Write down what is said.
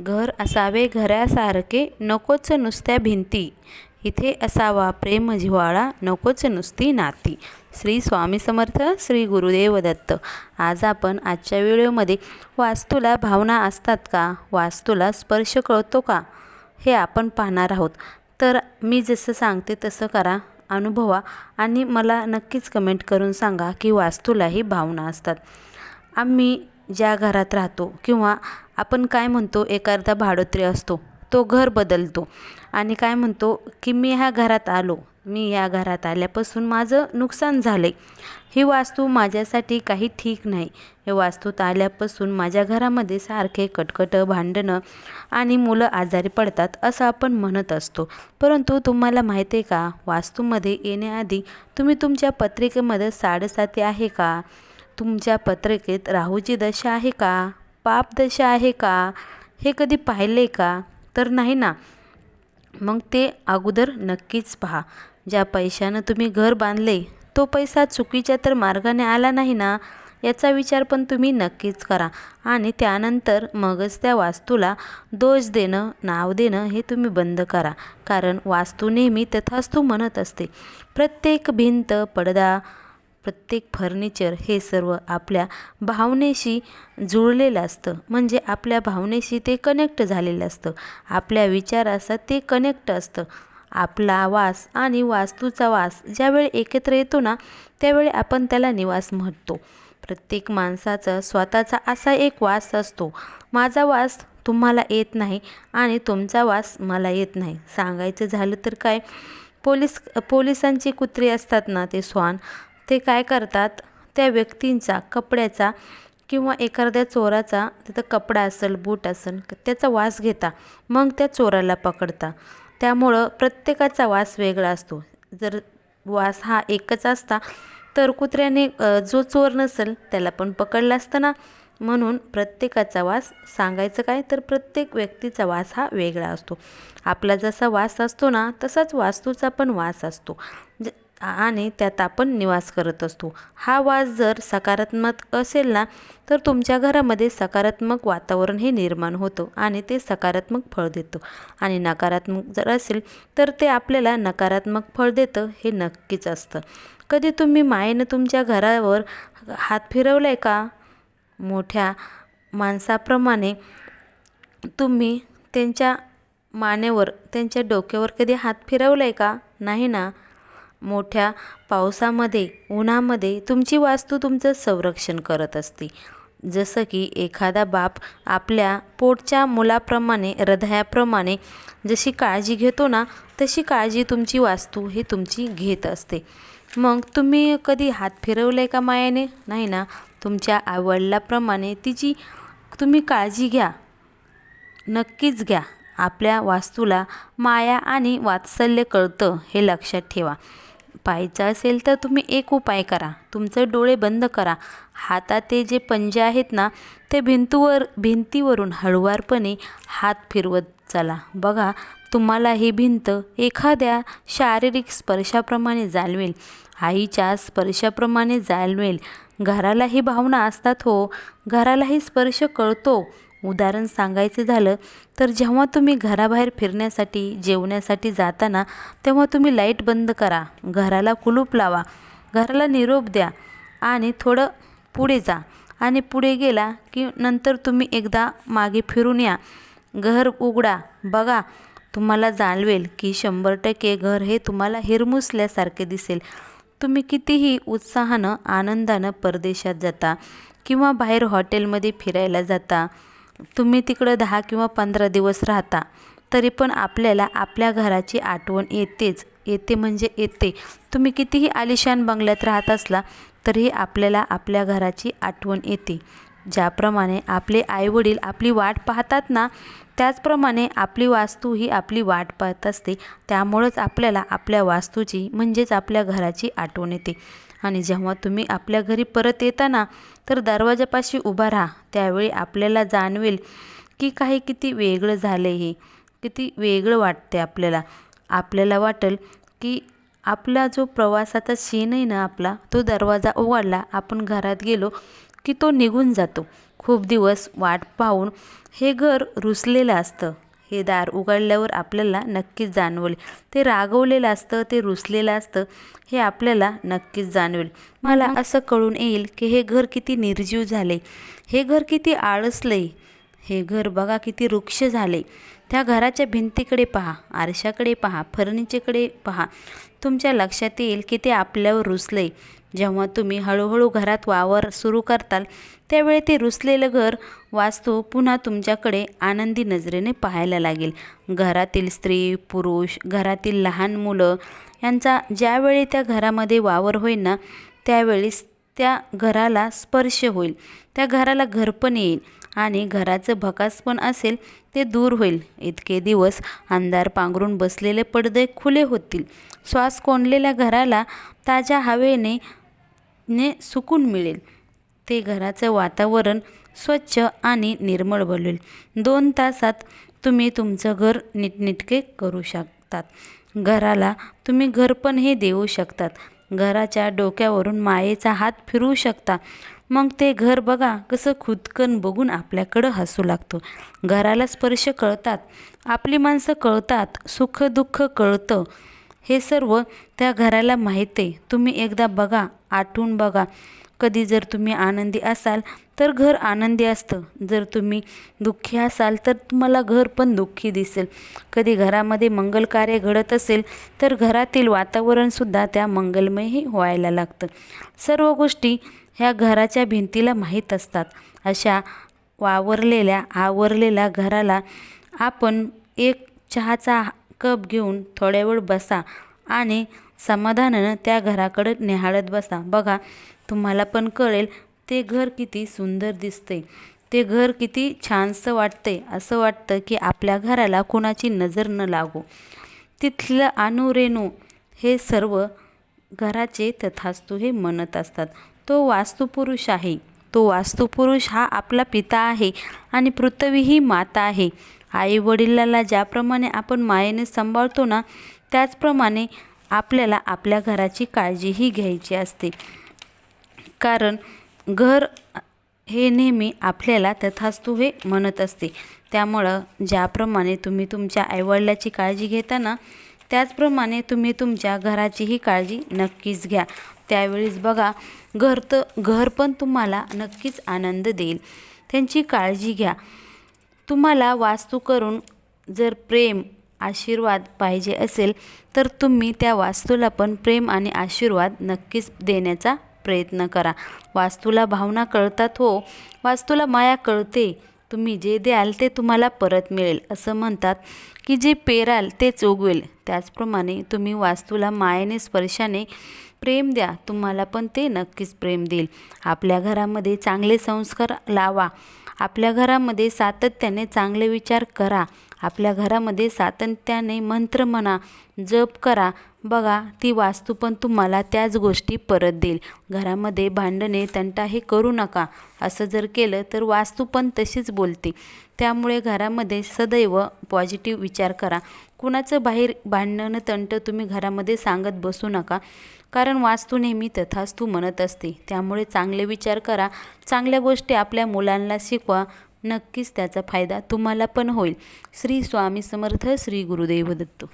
घर असावे घरासारखे नकोच नुसत्या भिंती. इथे असावा प्रेम जिव्हाळा नकोच नुसती नाती. श्री स्वामी समर्थ श्री गुरुदेव दत्त. आज आपण आजच्या व्हिडिओमध्ये वास्तूला भावना असतात का? वास्तूला स्पर्श कळतो का? हे आपण पाहणार आहोत. तर मी जसं सांगते तसं करा. अनुभवा आणि मला नक्कीच कमेंट करून सांगा की वास्तूलाही भावना असतात. आम्ही ज्या घरात राहतो किंवा आपण काय म्हणतो एखादा भाडोत्री असतो तो घर बदलतो. आणि काय म्हणतो की मी ह्या घरात आलो मी या घरात आल्यापासून माझं नुकसान झालं आहे ही वास्तू माझ्यासाठी काही ठीक नाही. हे वास्तूत आल्यापासून माझ्या घरामध्ये सारखे कटकट भांडणं आणि मुलं आजारी पडतात असं आपण म्हणत असतो. परंतु तुम्हाला माहिती आहे का वास्तूमध्ये येण्याआधी तुम्ही तुमच्या पत्रिकेमध्ये साडेसाती आहे का? तुमच्या पत्रिकेत राहूची दशा आहे का? पापदशा आहे का? हे कधी पाहिले का? तर नाही ना. मग ते अगोदर नक्कीच पहा. ज्या पैशानं तुम्ही घर बांधले तो पैसा चुकीच्या तर मार्गाने आला नाही ना? याचा विचार पण तुम्ही नक्कीच करा. आणि त्यानंतर मगच त्या वास्तूला दोष देणं नाव देणं हे तुम्ही बंद करा. कारण वास्तू नेहमी तथास्तू म्हणत असते. प्रत्येक भिंत पडदा प्रत्येक फर्निचर हे सर्व आपल्या भावनेशी जुळलेलं असतं. म्हणजे आपल्या भावनेशी ते कनेक्ट झालेलं असतं. आपल्या विचाराचा ते कनेक्ट असतं. आपला वास आणि वास्तूचा वास ज्यावेळी एकत्र येतो ना त्यावेळी आपण त्याला निवास म्हणतो. प्रत्येक माणसाचा स्वतःचा असा एक वास असतो. माझा वास तुम्हाला येत नाही आणि तुमचा वास मला येत नाही. सांगायचं झालं तर काय? पोलीस पोलिसांची कुत्री असतात ना ते स्वान. ते काय करतात? त्या व्यक्तींचा कपड्याचा किंवा एखाद्या चोराचा तिथं कपडा असेल बूट असेल त्याचा वास घेता. मग त्या चोराला पकडता. त्यामुळं प्रत्येकाचा वास वेगळा असतो. जर वास हा एकच असता तर कुत्र्याने जो चोर नसेल त्याला पण पकडला असतं ना? म्हणून प्रत्येकाचा वास सांगायचं काय? तर प्रत्येक व्यक्तीचा वास हा वेगळा असतो. आपला जसा वास असतो ना तसाच वास्तूचा पण वास असतो. आणि त्यात आपण निवास करत असतो. हा वास जर सकारात्मक असेल ना तर तुमच्या घरामध्ये सकारात्मक वातावरण हे निर्माण होतं आणि ते सकारात्मक फळ देतं. आणि नकारात्मक जर असेल तर ते आपल्याला नकारात्मक फळ देतं हे नक्कीच असतं. कधी तुम्ही मायेनं तुमच्या घरावर हात फिरवला आहे का? मोठ्या माणसाप्रमाणे तुम्ही त्यांच्या मानेवर त्यांच्या डोक्यावर कधी हात फिरवला आहे का? नाही ना? मोठ्या पावसामध्ये उन्हामध्ये तुमची वास्तू तुमचं संरक्षण करत असते. जसं की एखादा बाप आपल्या पोटच्या मुलाप्रमाणे हृदयाप्रमाणे जशी काळजी घेतो ना तशी काळजी तुमची वास्तू हे तुमची घेत असते. मग तुम्ही कधी हात फिरवले का मायाने? नाही ना. तुमच्या आवडल्याप्रमाणे तिची तुम्ही काळजी घ्या. नक्कीच घ्या. आपल्या वास्तूला माया आणि वात्सल्य कळतं हे लक्षात ठेवा. पाहायचं असेल तर तुम्ही एक उपाय करा. तुमचं डोळे बंद करा. हातात ते जे पंजे आहेत ना ते भिंतूवर भिंतीवरून हळुवारपणे हात फिरवत चला. बघा तुम्हाला ही भिंत एखाद्या शारीरिक स्पर्शाप्रमाणे जाणवेल. आईच्या स्पर्शाप्रमाणे जाणवेल. घरालाही भावना असतात हो. घरालाही स्पर्श कळतो. उदाहरण सांगायचं झालं तर जेव्हा तुम्ही घराबाहेर फिरण्यासाठी जेवण्यासाठी जाताना तेव्हा तुम्ही लाइट बंद करा घराला कुलूप लावा घराला निरोप द्या आणि थोडं पुढे जा आणि पुढे गेला की नंतर तुम्ही एकदा मागे फिरून या. घर उघडा बघा तुम्हाला जाणवेल की शंभर टक्के घर हे तुम्हाला हिरमुसल्यासारखे दिसेल. तुम्ही कितीही उत्साहानं आनंदानं परदेशात जाता किंवा बाहेर हॉटेलमध्ये फिरायला जाता तुम्ही तिकडं दहा किंवा पंधरा दिवस राहता तरी पण आपल्याला आपल्या घराची आठवण येतेच. येते म्हणजे येते. तुम्ही कितीही आलिशान बंगल्यात राहत असला तरीही आपल्याला आपल्या घराची आठवण येते. ज्याप्रमाणे आपले आईवडील आपली वाट पाहतात ना त्याचप्रमाणे आपली वास्तू ही आपली वाट पाहत असते. त्यामुळंच आपल्याला आपल्या वास्तूची म्हणजेच आपल्या घराची आठवण येते. आणि जेव्हा तुम्ही आपल्या घरी परत येता ना तर दरवाजापाशी उभा राहा. त्यावेळी आपल्याला जाणवेल की काही किती वेगळं झालं हे. किती वेगळं वाटते आपल्याला. आपल्याला वाटेल की आपला जो प्रवासाचा सीन आहे ना आपला तो दरवाजा उघडला आपण घरात गेलो की तो निघून जातो. खूप दिवस वाट पाहून हे घर रुसलेलं असतं. हे दार उघडल्यावर आपल्याला नक्कीच जाणवले. ते रागवलेलं असतं ते रुसलेलं असतं हे आपल्याला नक्कीच जाणवेल. मला असं कळून येईल की हे घर किती निर्जीव झाले. हे घर किती आळसले. हे घर बघा किती वृक्ष झाले. त्या घराच्या भिंतीकडे पहा आरशाकडे पहा फर्निचरकडे पहा. तुमच्या लक्षात येईल की ते आपल्यावर रुसले. जेव्हा तुम्ही हळूहळू घरात वावर सुरू करताल त्यावेळी ते रुसलेलं घर वास्तू पुन्हा तुमच्याकडे आनंदी नजरेने पाहायला लागेल. घरातील स्त्री पुरुष घरातील लहान मुलं यांचा ज्यावेळी त्या घरामध्ये वावर होईल ना त्यावेळीस त्या घराला स्पर्श होईल. त्या घराला घर पण येईल आणि घराचं भकास पण असेल ते दूर होईल. इतके दिवस अंधार पांघरून बसलेले पडदे खुले होतील. श्वास कोंडलेल्या घराला ताज्या हवेने ने सुकून मिळेल. ते घराचं वातावरण स्वच्छ आणि निर्मळ बनवेल. दोन तासात तुम्ही तुमचं घर नीटनेटके करू शकतात. घराला तुम्ही घरपण हे देऊ शकतात. घराच्या डोक्यावरून मायेचा हात फिरवू शकता. मग ते घर बघा कसं खुदकन बघून आपल्याकडं हसू लागतो. घराला स्पर्श कळतात. आपली माणसं कळतात. सुख दुःख कळतं. हे सर्व त्या घराला माहीत आहे. तुम्ही एकदा बघा आठवून बघा. कधी जर तुम्ही आनंदी असाल तर घर आनंदी असतं. जर तुम्ही दुःखी असाल तर तुम्हाला घर पण दुःखी दिसेल. कधी घरामध्ये मंगल कार्य घडत असेल तर घरातील वातावरणसुद्धा त्या मंगलमयही व्हायला लागतं. सर्व गोष्टी ह्या घराच्या भिंतीला माहीत असतात. अशा वावरलेल्या आवरलेल्या घराला आपण एक चहाचा कप घेऊन थोड्या वेळ बसा आणि समाधानानं त्या घराकडे निहाळत बसा. बघा तुम्हाला पण कळेल ते घर किती सुंदर दिसते ते घर किती छानसं वाटते असं वाटतं की आपल्या घराला कुणाची नजर न लागो. तिथलं अनुरेणू हे सर्व घराचे तथास्तू हे म्हणत असतात. तो वास्तुपुरुष आहे. तो वास्तुपुरुष हा आपला पिता आहे आणि पृथ्वी ही माता आहे. आई वडिलाला ज्याप्रमाणे आपण मायेने सांभाळतो ना त्याचप्रमाणे आपल्याला आपल्या घराची काळजीही घ्यायची असते. कारण घर हे नेहमी आपल्याला तथास्तू हे म्हणत असते. त्यामुळं ज्याप्रमाणे तुम्ही तुमच्या आईवडिलाची काळजी घेता ना त्याचप्रमाणे तुम्ही तुमच्या घराचीही काळजी नक्कीच घ्या. त्यावेळेस बघा घर तर घर पण तुम्हाला नक्कीच आनंद देईल. त्यांची काळजी घ्या. तुम्हाला वास्तू करून जर प्रेम आशीर्वाद पाहिजे असेल तर तुम्ही त्या वास्तूला पण प्रेम आणि आशीर्वाद नक्कीच देण्याचा प्रयत्न करा. वास्तूला भावना कळतात हो. वास्तूला माया कळते. तुम्ही जे द्याल ते तुम्हाला परत मिळेल असं म्हणतात की जे पेराल तेच उगवेल त्याचप्रमाणे तुम्ही वास्तूला मायेने स्पर्शाने प्रेम द्या. तुम्हाला पण ते नक्कीच प्रेम देईल. आपल्या घरामध्ये चांगले संस्कार लावा. आपल्या घरामध्ये सातत्याने चांगले विचार करा. आपल्या घरामध्ये सातत्याने मंत्र म्हणा जप करा. बघा ती वास्तू पण तुम्हाला त्याच गोष्टी परत देईल. घरामध्ये भांडणे तंटा हे करू नका. असं जर केलं तर वास्तू पण तशीच बोलते. त्यामुळे घरामध्ये सदैव पॉझिटिव्ह विचार करा. कुणाचं बाहेर भांडणं तंट तुम्ही घरामध्ये सांगत बसू नका. कारण वास्तू नेहमी तथास्तू म्हणत असते. त्यामुळे चांगले विचार करा. चांगल्या गोष्टी आपल्या मुलांना शिकवा. नक्कीच त्याचा फायदा तुम्हाला पण होईल. श्री स्वामी समर्थ श्री गुरुदेव दत्त.